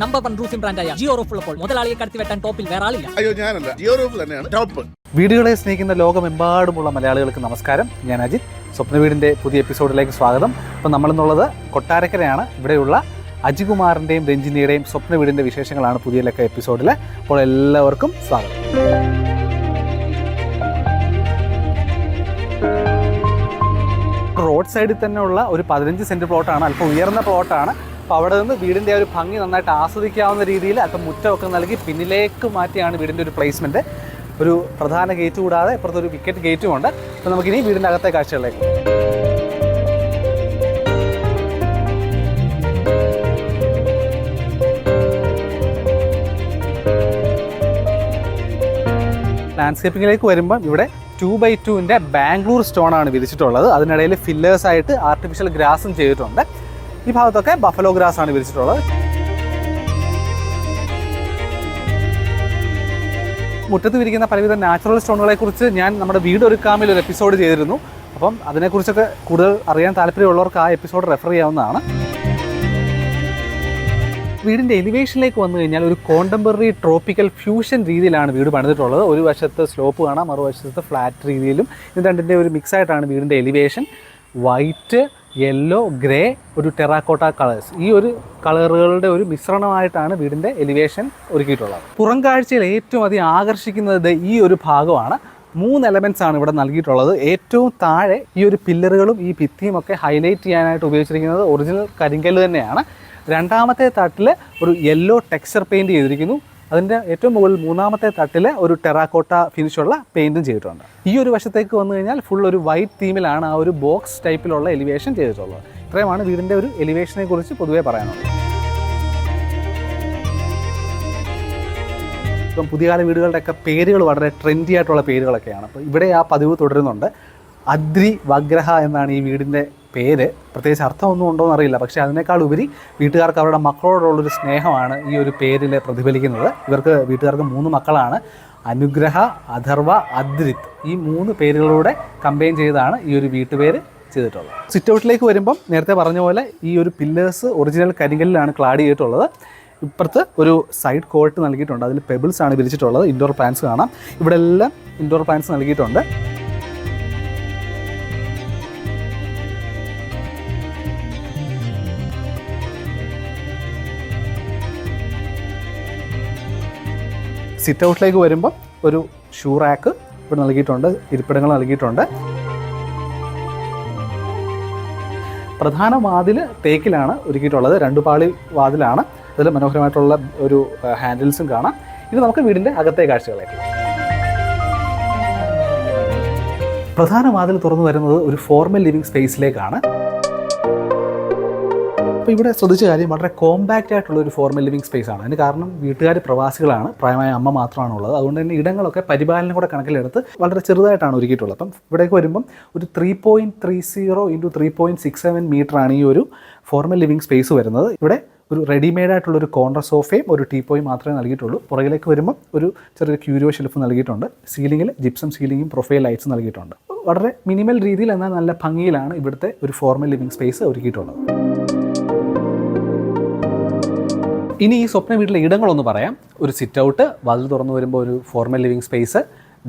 Number one roofing ബ്രാൻഡായ Jio roof ഉള്ളപ്പോൾ മുതലാളിയെ കടത്തി വെട്ടാൻ ടോപ്പിൽ വേറെ ആളില്ല. അയ്യോ ഞാനല്ല. ജിയോ റൂഫ് തന്നെയാണ് ടോപ്പ് വീടുകളെ സ്നേഹിക്കുന്ന ലോകമെമ്പാടുമുള്ള മലയാളികൾക്ക് നമസ്കാരം. ഞാൻ അജിത്. സ്വപ്ന വീടിന്റെ പുതിയ എപ്പിസോഡിലേക്ക് സ്വാഗതം. അപ്പം നമ്മളെന്നുള്ളത് കൊട്ടാരക്കരയാണ്. ഇവിടെയുള്ള അജികുമാറിന്റെയും രഞ്ജിനിയുടെയും സ്വപ്ന വീടിന്റെ വിശേഷങ്ങളാണ് പുതിയ ലക്ക എപ്പിസോഡിൽ അപ്പോൾ എല്ലാവർക്കും സ്വാഗതം. റോഡ് സൈഡിൽ തന്നെയുള്ള ഉള്ള ഒരു പതിനഞ്ച് സെന്റ് പ്ലോട്ടാണ് അല്പം ഉയർന്ന പ്ലോട്ടാണ് അപ്പോൾ അവിടെ നിന്ന് വീടിന്റെ ഒരു ഭംഗി നന്നായിട്ട് ആസ്വദിക്കാവുന്ന രീതിയിൽ അപ്പം മുറ്റമൊക്കെ നൽകി പിന്നിലേക്ക് മാറ്റിയാണ് വീടിന്റെ ഒരു പ്ലേസ്മെന്റ് ഒരു പ്രധാന ഗേറ്റ് കൂടാതെ ഇപ്പുറത്ത് ഒരു വിക്കറ്റ് ഗേറ്റും ഉണ്ട്. അപ്പോൾ നമുക്കിനി വീടിന്റെ അകത്തെ കാഴ്ചകളിലേക്ക് ലാൻഡ്സ്കേപ്പിങ്ങിലേക്ക് വരുമ്പോൾ ഇവിടെ ടു ബൈ ടുവിന്റെ ബാംഗ്ലൂർ സ്റ്റോൺ ആണ് വിരിച്ചിട്ടുള്ളത്. അതിനിടയിൽ ഫില്ലേഴ്സായിട്ട് ആർട്ടിഫിഷ്യൽ ഗ്രാസും ചെയ്തിട്ടുണ്ട്. ഈ ഭാഗത്തൊക്കെ ബഫലോ ഗ്രാസ് ആണ് വിരിച്ചിട്ടുള്ളത്. മുറ്റത്ത് വിരിക്കുന്ന പലവിധ നാച്ചുറൽ സ്റ്റോണുകളെ കുറിച്ച് ഞാൻ നമ്മുടെ വീട് ഒരുക്കാമിൽ ഒരു എപ്പിസോഡ് ചെയ്തിരുന്നു. അപ്പം അതിനെക്കുറിച്ചൊക്കെ കൂടുതൽ അറിയാൻ താല്പര്യമുള്ളവർക്ക് ആ എപ്പിസോഡ് റെഫർ ചെയ്യാവുന്നതാണ്. വീടിന്റെ എലിവേഷനിലേക്ക് വന്നു കഴിഞ്ഞാൽ ഒരു കോണ്ടംപററി ട്രോപ്പിക്കൽ ഫ്യൂഷൻ രീതിയിലാണ് വീട് പണിതിട്ടുള്ളത്. ഒരു വശത്ത് സ്ലോപ്പ് കാണാം മറുവശത്ത് ഫ്ലാറ്റ് രീതിയിലും. ഇത് രണ്ടിന്റെ ഒരു മിക്സ് ആയിട്ടാണ് വീടിന്റെ എലിവേഷൻ വൈറ്റ് യെല്ലോ ഗ്രേ ഒരു ടെറാക്കോട്ട കളേഴ്സ് ഈ ഒരു കളറുകളുടെ ഒരു മിശ്രണമായിട്ടാണ് വീടിന്റെ എലിവേഷൻ ഒരുക്കിയിട്ടുള്ളത്. പുറം കാഴ്ചയിൽ ഏറ്റവും അധികം ആകർഷിക്കുന്നത് ഈ ഒരു ഭാഗമാണ്. മൂന്ന് എലമെന്റ്സ് ആണ് ഇവിടെ നൽകിയിട്ടുള്ളത്. ഏറ്റവും താഴെ ഈ ഒരു പില്ലറുകളും ഈ ഭിത്തിയും ഒക്കെ ഹൈലൈറ്റ് ചെയ്യാനായിട്ട് ഉപയോഗിച്ചിരിക്കുന്നത് ഒറിജിനൽ കരിങ്കല്ല് തന്നെയാണ്. രണ്ടാമത്തെ തട്ടിൽ ഒരു യെല്ലോ ടെക്സ്ചർ പെയിന്റ് ചെയ്തിരിക്കുന്നു. അതിന്റെ ഏറ്റവും മുകളിൽ മൂന്നാമത്തെ തട്ടിൽ ഒരു ടെറാക്കോട്ട ഫിനിഷുള്ള പെയിന്റും ചെയ്തിട്ടുണ്ട്. ഈ ഒരു വശത്തേക്ക് വന്നു കഴിഞ്ഞാൽ ഫുൾ ഒരു വൈറ്റ് തീമിലാണ് ആ ഒരു ബോക്സ് ടൈപ്പിലുള്ള എലിവേഷൻ ചെയ്തിട്ടുള്ളത്. ഇത്രയുമാണ് വീടിന്റെ ഒരു എലിവേഷനെ കുറിച്ച് പൊതുവേ പറയാനുള്ളത്. ഇപ്പം പുതിയകാല വീടുകളുടെയൊക്കെ പേരുകൾ വളരെ ട്രെൻഡി ആയിട്ടുള്ള പേരുകളൊക്കെയാണ്. അപ്പോൾ ഇവിടെ ആ പതിവ് തുടരുന്നുണ്ട്. അദ്രി വഗ്രഹ എന്നാണ് ഈ വീടിന്റെ പേര് പ്രത്യേകിച്ച് അർത്ഥമൊന്നും ഉണ്ടോ എന്നറിയില്ല. പക്ഷേ അതിനേക്കാൾ ഉപരി വീട്ടുകാർക്ക് അവരുടെ മക്കളോടുള്ളൊരു സ്നേഹമാണ് ഈ ഒരു പേരിൽ പ്രതിഫലിക്കുന്നത്. ഇവർക്ക് വീട്ടുകാർക്ക് മൂന്ന് മക്കളാണ്. അനുഗ്രഹ അഥർവ അദ്രിത് ഈ മൂന്ന് പേരുകളൂടെ കമ്പൈൻ ചെയ്താണ് ഈ ഒരു വീട്ടുപേര് ചെയ്തിട്ടുള്ളത്. സിറ്റ് ഔട്ടിലേക്ക് വരുമ്പം നേരത്തെ പറഞ്ഞ പോലെ ഈ ഒരു പില്ലേഴ്സ് ഒറിജിനൽ കരിങ്കല്ലിലാണ് ക്ലാഡ് ചെയ്തിട്ടുള്ളത്. ഇപ്പുറത്ത് ഒരു സൈഡ് കോട്ട് നൽകിയിട്ടുണ്ട്. അതിൽ പെബിൾസ് ആണ് വിരിച്ചിട്ടുള്ളത്. ഇൻഡോർ പ്ലാൻസ് കാണാം. ഇവിടെ എല്ലാം ഇൻഡോർ പ്ലാൻസ് നൽകിയിട്ടുണ്ട്. സിറ്റ് ഔട്ടിലേക്ക് വരുമ്പോൾ ഒരു ഷൂ റാക്ക് ഇവിടെ നൽകിയിട്ടുണ്ട് ഇരിപ്പിടങ്ങൾ നൽകിയിട്ടുണ്ട്. പ്രധാന വാതിൽ തേക്കിലാണ് ഒരുക്കിയിട്ടുള്ളത് രണ്ട് പാളി വാതിലാണ്. അതിൽ മനോഹരമായിട്ടുള്ള ഒരു ഹാൻഡിൽസും കാണാം. ഇത് നമുക്ക് വീടിന്റെ അകത്തെ കാഴ്ചകളായിട്ട് പ്രധാന വാതിൽ തുറന്നു വരുന്നത് ഒരു ഫോർമൽ ലിവിംഗ് സ്പേസിലേക്കാണ് അപ്പോൾ ഇവിടെ ശ്രദ്ധിച്ച കാര്യം വളരെ കോമ്പാക്റ്റ് ആയിട്ടുള്ള ഒരു ഫോർമൽ ലിവിംഗ് സ്പേസ് ആണ്. അതിന് കാരണം വീട്ടുകാർ പ്രവാസികളാണ്. പ്രായമായ അമ്മ മാത്രമാണ് ഉള്ളത് അതുകൊണ്ട് തന്നെ ഇടങ്ങളൊക്കെ പരിപാലനം കൂടെ കണക്കിലെടുത്ത് വളരെ ചെറുതായിട്ടാണ് ഒരുക്കിയിട്ടുള്ളത്. അപ്പം ഇവിടേക്ക് വരുമ്പം ഒരു three point three zero into three point six seven മീറ്ററാണ് ഈ ഒരു ഫോർമൽ ലിവിംഗ് സ്പേസ് വരുന്നത്. ഇവിടെ ഒരു റെഡിമെയ്ഡ് ആയിട്ടുള്ള ഒരു കോർണർ സോഫയും ഒരു ടീപ്പോയും മാത്രമേ നൽകിയിട്ടുള്ളൂ. പുറകിലേക്ക് വരുമ്പോൾ ഒരു ചെറിയൊരു ക്യൂരിയോ ഷെൽഫ് നൽകിയിട്ടുണ്ട്. സീലിംഗിൽ ജിപ്സം സീലിംഗും പ്രൊഫൈൽ ലൈറ്റ്സ് നൽകിയിട്ടുണ്ട്. വളരെ മിനിമൽ രീതിയിൽ എന്നാൽ നല്ല ഭംഗിയിലാണ് ഇവിടുത്തെ ഒരു ഫോർമൽ ലിവിംഗ് സ്പേസ് ഒരുക്കിയിട്ടുള്ളത്. ഇനി ഈ സ്വപ്ന വീട്ടിലെ ഇടങ്ങളൊന്ന് പറയാം. ഒരു സിറ്റ് ഔട്ട് വാതിൽ തുറന്നു വരുമ്പോൾ ഒരു ഫോർമൽ ലിവിങ് സ്പേസ്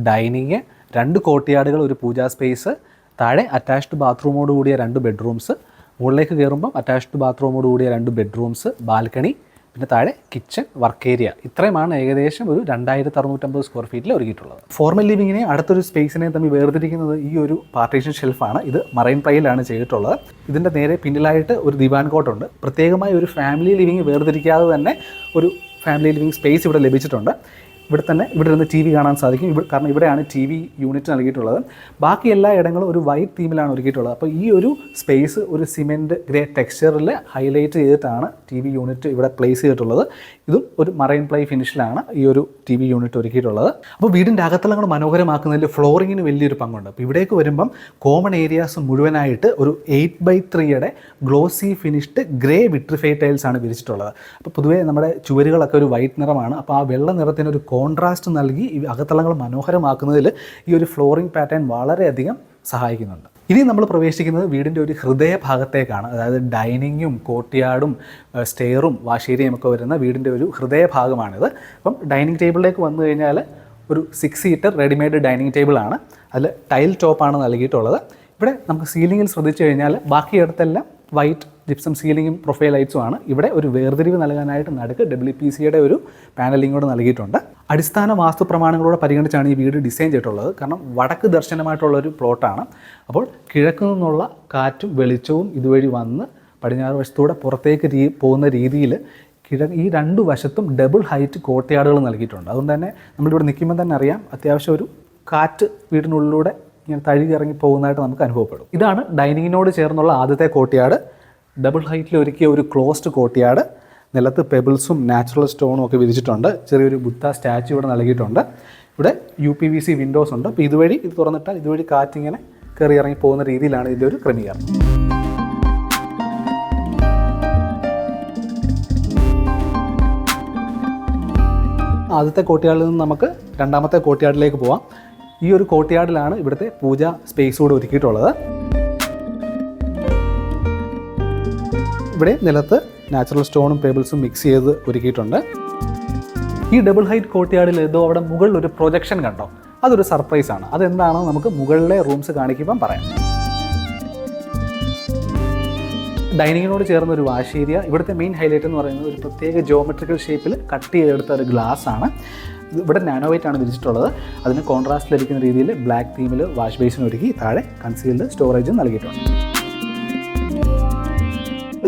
ഡൈനിങ് രണ്ട് കോട്ടിയാടുകൾ ഒരു പൂജാ സ്പേസ് താഴെ അറ്റാച്ച്ഡ് ബാത്റൂമോട് കൂടിയ രണ്ട് ബെഡ്റൂംസ് മുകളിലേക്ക് കയറുമ്പം അറ്റാച്ച്ഡ് ബാത്റൂമോട് കൂടിയ രണ്ട് ബെഡ്റൂംസ് ബാൽക്കണി പിന്നെ താഴെ കിച്ചൺ വർക്ക് ഏരിയ ഇത്രയുമാണ് ഏകദേശം ഒരു രണ്ടായിരത്തി അറുന്നൂറ്റമ്പത് സ്ക്വയർ ഫീറ്റിൽ ഒരുക്കിയിട്ടുള്ളത്. ഫോർമൽ ലിവിങ്ങിനെ അടുത്തൊരു സ്പേസിനെ തമ്മിൽ വേർതിരിക്കുന്നത് ഈ ഒരു പാർട്ടീഷൻ ഷെൽഫാണ് ഇത് മറൈൻ ഡ്രൈവിലാണ് ചെയ്തിട്ടുള്ളത്. ഇതിന്റെ നേരെ പിന്നിലായിട്ട് ഒരു ദിവാൻ കോട്ടുണ്ട് പ്രത്യേകമായി ഒരു ഫാമിലി ലിവിങ് വേർതിരിക്കാതെ തന്നെ ഒരു ഫാമിലി ലിവിങ് സ്പേസ് ഇവിടെ ലഭിച്ചിട്ടുണ്ട്. ഇവിടെ തന്നെ ഇവിടെ ഇരുന്ന് ടി വി കാണാൻ സാധിക്കും. ഇവിടെ കാരണം ഇവിടെയാണ് ടി വി യൂണിറ്റ് നൽകിയിട്ടുള്ളത്. ബാക്കി എല്ലാ ഇടങ്ങളും ഒരു വൈറ്റ് തീമിലാണ് ഒരുക്കിയിട്ടുള്ളത്. അപ്പോൾ ഈ ഒരു സ്പേസ് ഒരു സിമെന്റ് ഗ്രേ ടെക്സ്ചറിൽ ഹൈലൈറ്റ് ചെയ്തിട്ടാണ് ടി വി യൂണിറ്റ് ഇവിടെ പ്ലേസ് ചെയ്തിട്ടുള്ളത്. ഇതും ഒരു മറൈൻ പ്ലൈ ഫിനിഷിലാണ് ഈ ഒരു ടി വി യൂണിറ്റ് ഒരുക്കിയിട്ടുള്ളത്. അപ്പോൾ വീടിന്റെ അകത്തെല്ലാം കൂടെ മനോഹരമാക്കുന്നതിൽ ഫ്ലോറിങ്ങിന് വലിയൊരു പങ്കുണ്ട്. അപ്പോൾ ഇവിടേക്ക് വരുമ്പം കോമൺ ഏരിയാസ് മുഴുവനായിട്ട് ഒരു എയ്റ്റ് ബൈ ത്രീയുടെ glossy finished grey vitrify tiles ആണ് വിരിച്ചിട്ടുള്ളത്. അപ്പോൾ പൊതുവേ നമ്മുടെ ചുവരുകളൊക്കെ ഒരു വൈറ്റ് നിറമാണ്. അപ്പോൾ ആ വെള്ള നിറത്തിന് ഒരു കോൺട്രാസ്റ്റ് നൽകി ഈ അകത്തളങ്ങൾ മനോഹരമാക്കുന്നതിൽ ഈ ഒരു ഫ്ലോറിംഗ് പാറ്റേൺ വളരെയധികം സഹായിക്കുന്നുണ്ട്. ഇനി നമ്മൾ പ്രവേശിക്കുന്നത് വീടിന്റെ ഒരു ഹൃദയ ഭാഗത്തേക്കാണ് അതായത് ഡൈനിങ്ങും കോട്ട്യാർഡും സ്റ്റെയറും വാഷേരിയും ഒക്കെ വരുന്ന വീടിന്റെ ഒരു ഹൃദയ ഭാഗമാണിത് അപ്പം ഡൈനിങ് ടേബിളിലേക്ക് വന്നു കഴിഞ്ഞാൽ ഒരു സിക്സ് സീറ്റർ റെഡിമെയ്ഡ് ഡൈനിങ് ടേബിളാണ്. അതിൽ ടൈൽ ടോപ്പാണ് നൽകിയിട്ടുള്ളത്. ഇവിടെ നമുക്ക് സീലിങ്ങിൽ ശ്രദ്ധിച്ചു കഴിഞ്ഞാൽ ബാക്കിയിടത്തെല്ലാം വൈറ്റ് ജിപ്സം സീലിങ്ങും പ്രൊഫൈൽ ലൈറ്റ്സും ആണ്. ഇവിടെ ഒരു വേർതിരിവ് നൽകാനായിട്ട് നടുക്ക് ഡബ്ല്യു പി സിയുടെ ഒരു പാനലിംഗ് കൂടെ നൽകിയിട്ടുണ്ട്. അടിസ്ഥാന വാസ്തു പ്രമാണങ്ങളോട് പരിഗണിച്ചാണ് ഈ വീട് ഡിസൈൻ ചെയ്തിട്ടുള്ളത്. കാരണം വടക്ക് ദർശനമായിട്ടുള്ള ഒരു പ്ലോട്ടാണ് അപ്പോൾ കിഴക്ക് നിന്നുള്ള കാറ്റും വെളിച്ചവും ഇതുവഴി വന്ന് പടിഞ്ഞാറ് വശത്തൂടെ പുറത്തേക്ക് രീ പോകുന്ന രീതിയിൽ കിഴ ഈ രണ്ട് വശത്തും ഡബിൾ ഹൈറ്റ് കോട്ടയാടുകൾ നൽകിയിട്ടുണ്ട്. അതുകൊണ്ട് തന്നെ നമ്മളിവിടെ നിൽക്കുമ്പോൾ തന്നെ അറിയാം അത്യാവശ്യം ഒരു കാറ്റ് വീടിനുള്ളിലൂടെ ഇങ്ങനെ തഴുകി ഇറങ്ങി പോകുന്നതായിട്ട് നമുക്ക് അനുഭവപ്പെടും. ഇതാണ് ഡൈനിങ്ങിനോട് ചേർന്നുള്ള ആദ്യത്തെ കോട്ടിയാട്. ഡബിൾ ഹൈറ്റിൽ ഒരുക്കിയ ഒരു ക്ലോസ്ഡ് കോട്ടിയാട്. നിലത്ത് പെബിൾസും നാച്ചുറൽ സ്റ്റോണും ഒക്കെ വിരിച്ചിട്ടുണ്ട്. ചെറിയൊരു ബുദ്ധ സ്റ്റാച്ചു ഇവിടെ നൽകിയിട്ടുണ്ട്. ഇവിടെ U P V C windows ഉണ്ട്. അപ്പോൾ ഇതുവഴി ഇത് തുറന്നിട്ടാൽ ഇതുവഴി കാറ്റിങ്ങനെ കയറി ഇറങ്ങി പോകുന്ന രീതിയിലാണ് ഇതിന്റെ ഒരു ക്രമീകരണം. ആദ്യത്തെ കോട്ടയാടിൽ നിന്ന് നമുക്ക് രണ്ടാമത്തെ കോട്ടയാടിലേക്ക് പോവാം. ഈ ഒരു കോട്ടയാടിലാണ് ഇവിടുത്തെ പൂജ സ്പേസ് കൂടെ ഒരുക്കിയിട്ടുള്ളത്. ഇവിടെ നിലത്ത് നാച്ചുറൽ സ്റ്റോണും പേബിൾസും മിക്സ് ചെയ്ത് ഒരുക്കിയിട്ടുണ്ട്. ഈ ഡബിൾ ഹൈറ്റ് കോട്ടയാടിൽ ഏതോ അവിടെ മുകളിൽ ഒരു പ്രൊജക്ഷൻ കണ്ടോ? അതൊരു സർപ്രൈസ് ആണ്. അതെന്താണെന്ന് നമുക്ക് മുകളിലെ റൂംസ് കാണിക്കുമ്പം പറയാം. ഡൈനിങ്ങിനോട് ചേർന്ന ഒരു വാഷ് ഏരിയ. ഇവിടുത്തെ മെയിൻ ഹൈലൈറ്റ് എന്ന് പറയുന്നത് ഒരു പ്രത്യേക ജോമെട്രിക്കൽ ഷേപ്പിൽ കട്ട് ചെയ്തെടുത്ത ഒരു ഗ്ലാസ് ആണ്. ഇത് നാനോ വൈറ്റ് ആണ് വിരിച്ചിട്ടുള്ളത് അതിന് കോൺട്രാസ്റ്റ് ലഭിക്കുന്ന രീതിയിൽ ബ്ലാക്ക് തീമിൽ വാഷ് ബേസിന് ഒരുക്കി താഴെ കൺസീൽഡ് സ്റ്റോറേജും നൽകിയിട്ടുണ്ട്.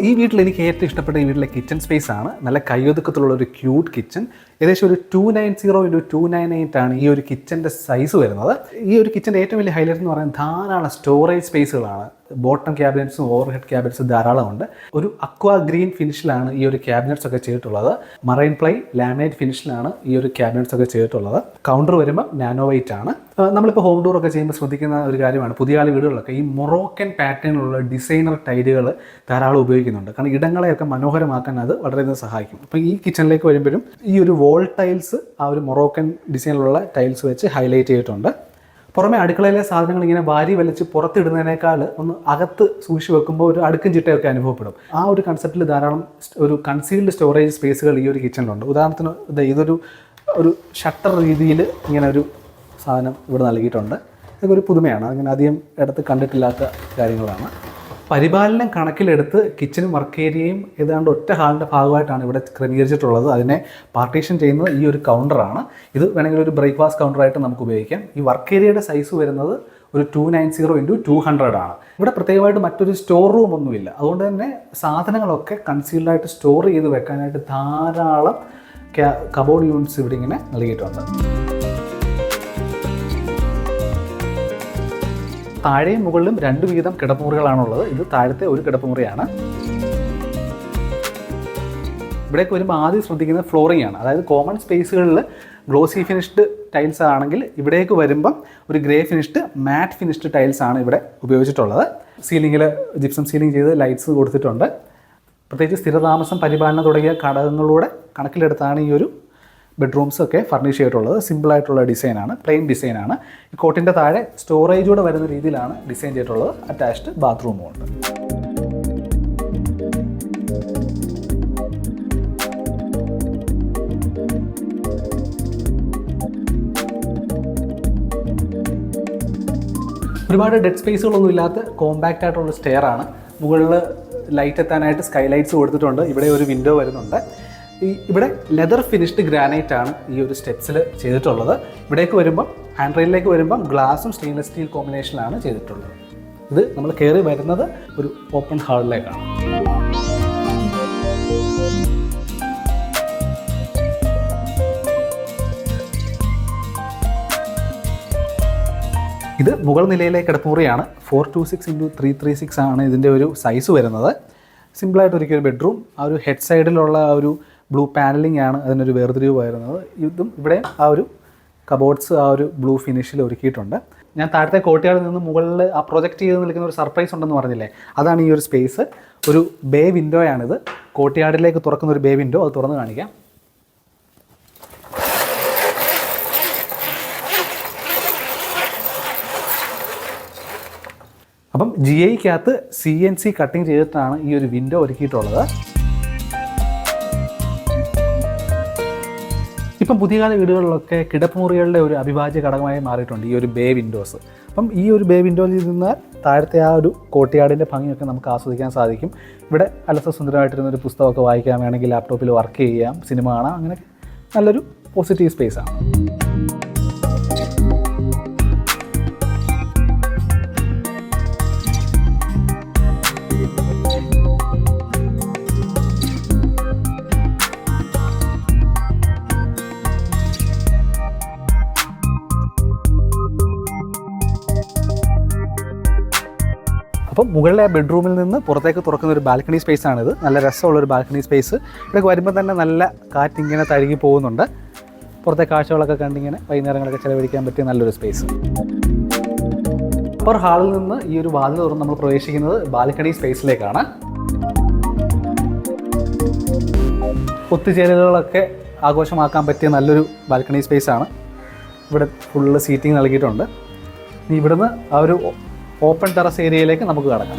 ഈ വീട്ടിൽ എനിക്ക് ഏറ്റവും ഇഷ്ടപ്പെട്ട ഈ വീട്ടിലെ കിച്ചൺ സ്പേസ് ആണ്. നല്ല കയ്യൊതുക്കത്തിലുള്ള ഒരു ക്യൂട്ട് കിച്ചൺ ഏകദേശം ഒരു two nine zero into two nine eight ആണ് ഈ ഒരു കിച്ചന്റെ സൈസ് വരുന്നത്. ഈ ഒരു കിച്ചന്റെ ഏറ്റവും വലിയ ഹൈലൈറ്റ് എന്ന് പറയുന്നത് ധാരാളം സ്റ്റോറേജ് സ്പേസുകളാണ് ബോട്ടം ക്യാബിനറ്റ്സും ഓവർ ഹെഡ് ക്യാബിനറ്റ്സും ധാരാളമുണ്ട്. ഒരു അക്വാ ഗ്രീൻ ഫിനിഷിലാണ് ഈ ഒരു ക്യാബിനറ്റ്സ് ഒക്കെ ചെയ്തിട്ടുള്ളത്. മറൈൻ പ്ലൈ ലാമിനേറ്റ് ഫിനിഷിലാണ് ഈ ഒരു ക്യാബിനറ്റ്സ് ഒക്കെ ചെയ്തിട്ടുള്ളത്. കൗണ്ടർ വരുമ്പോൾ നാനോ വെയിറ്റ് ആണ്. നമ്മളിപ്പോൾ ഹോം ടൂർ ഒക്കെ ചെയ്യുമ്പോൾ ശ്രദ്ധിക്കുന്ന ഒരു കാര്യമാണ് പുതിയ കാല വീടുകളിലൊക്കെ ഈ മൊറോക്കൻ പാറ്റേണിലുള്ള ഡിസൈനർ ടൈലുകൾ ധാരാളം ഉപയോഗിക്കുന്നുണ്ട്. കാരണം ഇടങ്ങളെയൊക്കെ മനോഹരമാക്കാൻ അത് വളരെയധികം സഹായിക്കും. അപ്പോൾ ഈ കിച്ചണിലേക്ക് വരുമ്പോഴും ഈ ഒരു വോൾ ടൈൽസ് ആ ഒരു മൊറോക്കൻ ഡിസൈനിലുള്ള ടൈൽസ് വെച്ച് ഹൈലൈറ്റ് ചെയ്തിട്ടുണ്ട്. പുറമെ അടുക്കളയിലെ സാധനങ്ങൾ ഇങ്ങനെ വാരി വലിച്ച് പുറത്തിടുന്നതിനേക്കാൾ ഒന്ന് അകത്ത് സൂക്ഷിച്ച് വെക്കുമ്പോൾ ഒരു അടുക്കും ചിട്ടയൊക്കെ അനുഭവപ്പെടും. ആ ഒരു കൺസെപ്റ്റിൽ ധാരാളം ഒരു കൺസീൽഡ് സ്റ്റോറേജ് സ്പേസുകൾ ഈ ഒരു കിച്ചണിലുണ്ട് ഉദാഹരണത്തിന് ഇതൊരു ഒരു ഷട്ടർ രീതിയിൽ ഇങ്ങനെ ഒരു സാധനം ഇവിടെ നൽകിയിട്ടുണ്ട്. ഇതൊക്കെ ഒരു പുതുമയാണ്. അങ്ങനെ അധികം ഇടത്ത് കണ്ടിട്ടില്ലാത്ത കാര്യങ്ങളാണ്. പരിപാലനം കണക്കിലെടുത്ത് കിച്ചണും വർക്ക് ഏരിയയും ഏതാണ്ട് ഒറ്റ ഹാളിന്റെ ഭാഗമായിട്ടാണ് ഇവിടെ ക്രമീകരിച്ചിട്ടുള്ളത്. അതിനെ പാർട്ടീഷൻ ചെയ്യുന്നത് ഈ ഒരു കൗണ്ടറാണ് ഇത് വേണമെങ്കിൽ ഒരു ബ്രേക്ക്ഫാസ്റ്റ് കൗണ്ടറായിട്ട് നമുക്ക് ഉപയോഗിക്കാം. ഈ വർക്ക് ഏരിയയുടെ സൈസ് വരുന്നത് ഒരു two nine zero into two hundred ആണ്. ഇവിടെ പ്രത്യേകമായിട്ട് മറ്റൊരു സ്റ്റോർ റൂം ഒന്നുമില്ല. അതുകൊണ്ട് തന്നെ സാധനങ്ങളൊക്കെ കൺസീൽഡായിട്ട് സ്റ്റോർ ചെയ്ത് വെക്കാനായിട്ട് ധാരാളം കബോർഡ് യൂണിറ്റ്സ് ഇവിടെ ഇങ്ങനെ നൽകിയിട്ടുണ്ട്. താഴെയും മുകളിലും രണ്ട് വീതം കിടപ്പുമുറികളാണുള്ളത്. ഇത് താഴത്തെ ഒരു കിടപ്പുമുറിയാണ്. ഇവിടേക്ക് വരുമ്പോൾ ആദ്യം ശ്രദ്ധിക്കുന്നത് ഫ്ലോറിംഗ് ആണ്. അതായത് കോമൺ സ്പേസുകളിൽ ഗ്ലോസി ഫിനിഷ്ഡ് ടൈൽസ് ആണെങ്കിൽ ഇവിടേക്ക് വരുമ്പം ഒരു grey finished matte finished tiles ആണ് ഇവിടെ ഉപയോഗിച്ചിട്ടുള്ളത്. സീലിംഗിൽ ജിപ്സം സീലിംഗ് ചെയ്ത് ലൈറ്റ്സ് കൊടുത്തിട്ടുണ്ട്. പ്രത്യേകിച്ച് സ്ഥിരതാമസം പരിപാലനം തുടങ്ങിയ ഘടകങ്ങളിലൂടെ കണക്കിലെടുത്താണ് ഈ ഒരു ബെഡ്റൂംസ് ഒക്കെ ഫർണിഷ് ചെയ്തിട്ടുള്ളത് സിമ്പിളായിട്ടുള്ള ഡിസൈനാണ് പ്ലെയിൻ ഡിസൈനാണ്. ഈ കോട്ടിന്റെ താഴെ സ്റ്റോറേജ് കൂടെ വരുന്ന രീതിയിലാണ് ഡിസൈൻ ചെയ്തിട്ടുള്ളത്. അറ്റാച്ച്ഡ് ബാത്റൂമും ഉണ്ട്. ഒരുപാട് ഡെഡ് സ്പേസുകളൊന്നും ഇല്ലാത്ത കോമ്പാക്റ്റ് ആയിട്ടുള്ള സ്റ്റെയർ ആണ്. മുകളിൽ ലൈറ്റ് എത്താനായിട്ട് സ്കൈ ലൈറ്റ്സ് കൊടുത്തിട്ടുണ്ട്. ഇവിടെ ഒരു വിൻഡോ വരുന്നുണ്ട്. ഈ ഇവിടെ ലെതർ ഫിനിഷ്ഡ് ഗ്രാനൈറ്റ് ആണ് ഈ ഒരു സ്റ്റെപ്സിൽ ചെയ്തിട്ടുള്ളത്. ഇവിടേക്ക് വരുമ്പം ഹാൻഡ് റെയിലേക്ക് വരുമ്പം ഗ്ലാസും സ്റ്റെയിൻലെസ് സ്റ്റീൽ കോമ്പിനേഷനിലാണ് ചെയ്തിട്ടുള്ളത്. ഇത് നമ്മൾ കയറി വരുന്നത് ഒരു ഓപ്പൺ ഹാളിലേക്കാണ് ഇത് മുകൾ നിലയിലെ കിടപ്പുമുറിയാണ് four two six into three three six ആണ് ഇതിന്റെ ഒരു സൈസ് വരുന്നത്. സിമ്പിളായിട്ട് ഒരിക്കലും ഒരു ബെഡ്റൂം ആ ഒരു ഹെഡ് സൈഡിലുള്ള ആ ഒരു ബ്ലൂ പാനലിംഗ് ആണ് അതിനൊരു വേർതിരിവ് വരുന്നത്. ഇതും ഇവിടെ ആ ഒരു കബോർഡ്സ് ആ ഒരു ബ്ലൂ ഫിനിഷിൽ ഒരുക്കിയിട്ടുണ്ട്. ഞാൻ താഴത്തെ കോട്ടയാളിൽ നിന്ന് മുകളിൽ ആ പ്രൊജക്റ്റ് ചെയ്ത് നിൽക്കുന്ന ഒരു സർപ്രൈസ് ഉണ്ടെന്ന് പറഞ്ഞില്ലേ? അതാണ് ഈ ഒരു സ്പേസ് ഒരു ബേ വിൻഡോയാണിത് കോട്ടയാടിലേക്ക് തുറക്കുന്ന ഒരു ബേ വിൻഡോ അത് തുറന്ന് കാണിക്കാം. അപ്പം ജി ഐക്കകത്ത് സി എൻ സി കട്ടിങ് ചെയ്തിട്ടാണ് ഈ ഒരു വിൻഡോ ഒരുക്കിയിട്ടുള്ളത്. ഇപ്പം പുതിയകാല വീടുകളിലൊക്കെ കിടപ്പുമുറികളുടെ ഒരു അവിഭാജ്യ ഘടകമായി മാറിയിട്ടുണ്ട് ഈ ഒരു ബേ വിൻഡോസ് അപ്പം ഈ ഒരു ബേ വിൻഡോയിൽ നിന്ന് താഴത്തെ ആ ഒരു കോട്ടിയാടിന്റെ ഭംഗിയൊക്കെ നമുക്ക് ആസ്വദിക്കാൻ സാധിക്കും. ഇവിടെ അലസ സുന്ദരമായിട്ടിരുന്ന ഒരു പുസ്തകമൊക്കെ വായിക്കാൻ വേണമെങ്കിൽ ലാപ്ടോപ്പിൽ വർക്ക് ചെയ്യാം സിനിമ കാണാം അങ്ങനെ നല്ലൊരു പോസിറ്റീവ് സ്പേസ് മുകളിലെ ബെഡ്റൂമിൽ നിന്ന് പുറത്തേക്ക് തുറക്കുന്ന ഒരു ബാൽക്കണി സ്പേസ് ആണിത്. നല്ല രസമുള്ള ഒരു ബാൽക്കണി സ്പേസ് ഇവിടെ വരുമ്പോൾ തന്നെ നല്ല കാറ്റിങ്ങനെ തഴുകി പോകുന്നുണ്ട്. പുറത്തെ കാഴ്ചകളൊക്കെ കണ്ടിങ്ങനെ വൈകുന്നേരങ്ങളൊക്കെ ചിലവഴിക്കാൻ പറ്റിയ നല്ലൊരു സ്പേസ് അപ്പർ ഹാളിൽ നിന്ന് ഈ ഒരു വാതിൽ തുറന്ന് നമ്മൾ പ്രവേശിക്കുന്നത് ബാൽക്കണി സ്പേസിലേക്കാണ് ഒത്തുചേരലുകളൊക്കെ ആഘോഷമാക്കാൻ പറ്റിയ നല്ലൊരു ബാൽക്കണി സ്പേസ് ആണ്. ഇവിടെ ഫുള്ള് സീറ്റിംഗ് നൽകിയിട്ടുണ്ട്. ഇനി ഇവിടുന്ന് ആ ഒരു ഓപ്പൺ ടെറസ് ഏരിയയിലേക്ക് നമുക്ക് കടക്കാം.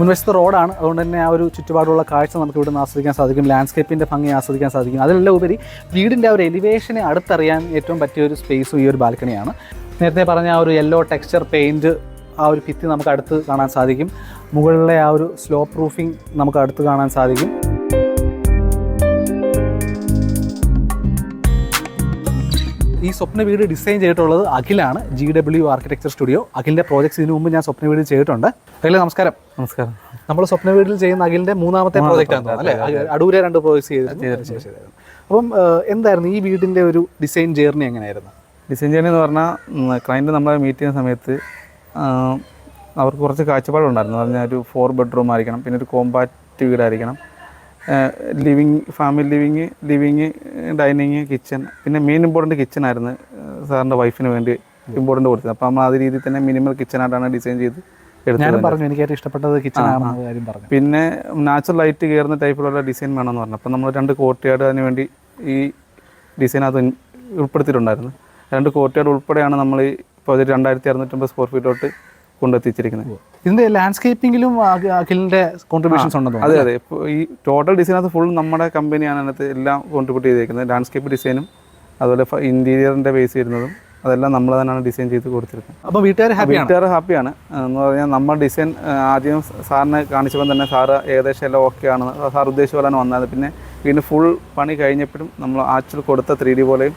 മുൻവശത്ത് റോഡാണ്. അതുകൊണ്ട് തന്നെ ആ ഒരു ചുറ്റുപാടുള്ള കാഴ്ച നമുക്ക് ഇവിടെ നിന്ന് ആസ്വദിക്കാൻ സാധിക്കും. ലാൻഡ്സ്കേപ്പിന്റെ ഭംഗി ആസ്വദിക്കാൻ സാധിക്കും. അതിലെല്ലാം ഉപരി വീടിന്റെ ആ ഒരു എലിവേഷനെ അടുത്തറിയാൻ ഏറ്റവും പറ്റിയ ഒരു സ്പേസും ഈ ഒരു ബാൽക്കണിയാണ് നേരത്തെ പറഞ്ഞ ആ ഒരു യെല്ലോ ടെക്സ്ചർ പെയിന്റ് ആ ഒരു ഭിത്തി നമുക്ക് അടുത്ത് കാണാൻ സാധിക്കും. മുകളിലെ ആ ഒരു സ്ലോ പ്രൂഫിംഗ് നമുക്ക് അടുത്ത് കാണാൻ സാധിക്കും. ഈ സ്വപ്ന വീട് ഡിസൈൻ ചെയ്തിട്ടുള്ളത് അഖിലാണ് ജി ഡബ്ല്യു ആർക്കിടെക്ചർ സ്റ്റുഡിയോ അഖിലിന്റെ പ്രോജക്ട്സ് ഇതിനു മുമ്പ് ഞാൻ സ്വപ്ന വീട് ചെയ്തിട്ടുണ്ട്. അഖിലെ നമസ്കാരം. നമസ്കാരം. നമ്മൾ സ്വപ്ന വീട്ടിൽ ചെയ്യുന്ന അഖിലിന്റെ മൂന്നാമത്തെ പ്രോജക്റ്റ് ആണ് അല്ലേ? അടൂരെ രണ്ട് പ്രോജക്ട്സ് ചെയ്തിരുന്നു. അപ്പം എന്തായിരുന്നു ഈ വീടിന്റെ ഒരു ഡിസൈൻ ജേർണി എങ്ങനെയായിരുന്നു? ഡിസൈൻ ജേർണി എന്ന് പറഞ്ഞാൽ ക്ലയന്റ് നമ്മളെ മീറ്റ് ചെയ്യുന്ന സമയത്ത് അവർക്ക് കുറച്ച് കാഴ്ചപ്പാടുണ്ടായിരുന്നു. പറഞ്ഞാൽ ഒരു ഫോർ ബെഡ്റൂം ആയിരിക്കണം പിന്നെ ഒരു compact വീടായിരിക്കണം. Living family living living dining kitchen പിന്നെ മെയിൻ ഇമ്പോർട്ടന്റ് കിച്ചൺ ആയിരുന്നു സാറിന്റെ വൈഫിന് വേണ്ടി ഇമ്പോർട്ടന്റ് കൊടുത്തത്. അപ്പോൾ നമ്മൾ അതേ രീതിയിൽ തന്നെ മിനിമൽ കിച്ചണായിട്ടാണ് ഡിസൈൻ ചെയ്ത് എടുത്തത്. പറഞ്ഞു എനിക്ക് ഏറ്റവും ഇഷ്ടപ്പെട്ടത് കിച്ചൺ ആണെന്ന കാര്യം പറഞ്ഞു. പിന്നെ നാച്ചുറൽ ലൈറ്റ് കയറുന്ന ടൈപ്പിലുള്ള ഡിസൈൻ വേണമെന്ന് പറഞ്ഞു. അപ്പോൾ നമ്മൾ രണ്ട് കോട്ടയാട് അതിന് വേണ്ടി ഈ ഡിസൈൻ അത് ഉൾപ്പെടുത്തിയിട്ടുണ്ടായിരുന്നു. രണ്ട് കോട്ടയാട് ഉൾപ്പെടെയാണ് നമ്മൾ ഇപ്പോൾ ഒരു രണ്ടായിരത്തി അറുന്നൂറ്റമ്പത് സ്ക്വയർ ഫീറ്റോട്ട് കൊണ്ടെത്തിച്ചിരിക്കുന്നത്. ഇതിന്റെ ലാൻഡ്സ്കേപ്പിംഗിലും അഖിലിന്റെ കോൺട്രിബ്യൂഷൻസ് ഉണ്ടെന്ന് അതെ അതെ. ഇപ്പോൾ ഈ ടോട്ടൽ ഡിസൈനകത്ത് ഫുൾ നമ്മുടെ കമ്പനിയാണ് അതിനകത്ത് എല്ലാം കോൺട്രിബ്യൂട്ട് ചെയ്തിരിക്കുന്നത് ലാൻഡ്സ്കേപ്പ് ഡിസൈനും അതുപോലെ ഇന്റീരിയറിന്റെ ബേസ് ചെയ്യുന്നതും അതെല്ലാം നമ്മൾ തന്നെയാണ് ഡിസൈൻ ചെയ്ത് കൊടുത്തിരുന്നത് അപ്പോൾ വീട്ടുകാർ ഹാപ്പിയാണ് വീട്ടുകാർ ഹാപ്പിയാണ് എന്ന് പറഞ്ഞാൽ നമ്മൾ ഡിസൈൻ ആദ്യം സാറിന് കാണിച്ചപ്പോൾ തന്നെ സാറ് ഏകദേശം എല്ലാം ഓക്കെ ആണ്. സാർ ഉദ്ദേശിച്ച പോലെയാണ് വന്നത്. പിന്നെ വീണ്ടും ഫുൾ പണി കഴിഞ്ഞപ്പോഴും നമ്മൾ ആക്ച്വൽ കൊടുത്ത ത്രീ ഡി പോലെയും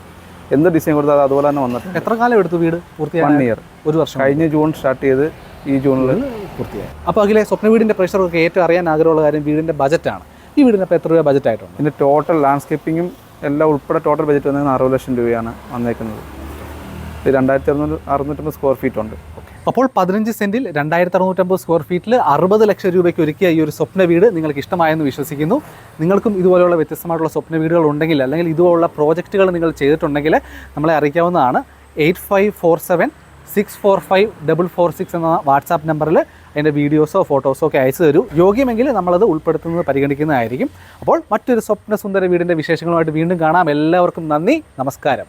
എന്ത് ഡിസൈൻ കൊടുത്താൽ അത് അതുപോലെ തന്നെ വന്നിട്ടുണ്ട്. എത്ര കാലം എടുത്തു വീട് വൺ പൂർത്തിയായി ഇയർ ഒരു വർഷം കഴിഞ്ഞ ജൂൺ സ്റ്റാർട്ട് ചെയ്ത് ഈ ജൂണിൽ പൂർത്തിയായി. അപ്പോൾ അഖിലെ സ്വപ്ന വീടിന്റെ പ്രഷറൊക്കെ ഏറ്റവും അറിയാൻ ആഗ്രഹമുള്ള കാര്യം വീടിന്റെ ബജറ്റാണ് ഈ വീടിന് അപ്പോൾ എത്ര രൂപ ബജറ്റ് ആയിട്ടുണ്ട്? പിന്നെ ടോട്ടൽ ലാൻഡ്സ്കേപ്പിങ്ങും എല്ലാം ഉൾപ്പെടെ ടോട്ടൽ ബജറ്റ് വന്നത് അറുപത് ലക്ഷം രൂപയാണ് വന്നേക്കുന്നത്. ഇത് രണ്ടായിരത്തി അറുന്നൂറ് അറുന്നൂറ്റമ്പത് സ്ക്വയർ ഫീറ്റ് ഉണ്ട്. അപ്പോൾ പതിനഞ്ച് സെന്റിൽ രണ്ടായിരത്തി അറുന്നൂറ്റമ്പത് സ്ക്വയർ ഫീറ്റിൽ അറുപത് ലക്ഷം രൂപയ്ക്ക് ഒരുക്കിയ ഈ ഒരു സ്വപ്ന വീട് നിങ്ങൾക്ക് ഇഷ്ടമായെന്ന് വിശ്വസിക്കുന്നു. നിങ്ങൾക്കും ഇതുപോലെയുള്ള വ്യത്യസ്തമായിട്ടുള്ള സ്വപ്ന വീടുകൾ ഉണ്ടെങ്കിൽ അല്ലെങ്കിൽ ഇതുപോലുള്ള പ്രോജക്റ്റുകൾ നിങ്ങൾ ചെയ്തിട്ടുണ്ടെങ്കിൽ നമ്മളെ അറിയിക്കാവുന്നതാണ് eight five four seven six four five double four six എന്ന വാട്സാപ്പ് നമ്പറിൽ അതിന്റെ വീഡിയോസോ ഫോട്ടോസോ ഒക്കെ അയച്ചു തരൂ. യോഗ്യമെങ്കിൽ നമ്മളത് ഉൾപ്പെടുത്തുന്നത് പരിഗണിക്കുന്നതായിരിക്കും. അപ്പോൾ മറ്റൊരു സ്വപ്ന സുന്ദര വീടിന്റെ വിശേഷങ്ങളുമായിട്ട് വീണ്ടും കാണാം. എല്ലാവർക്കും നന്ദി. നമസ്കാരം.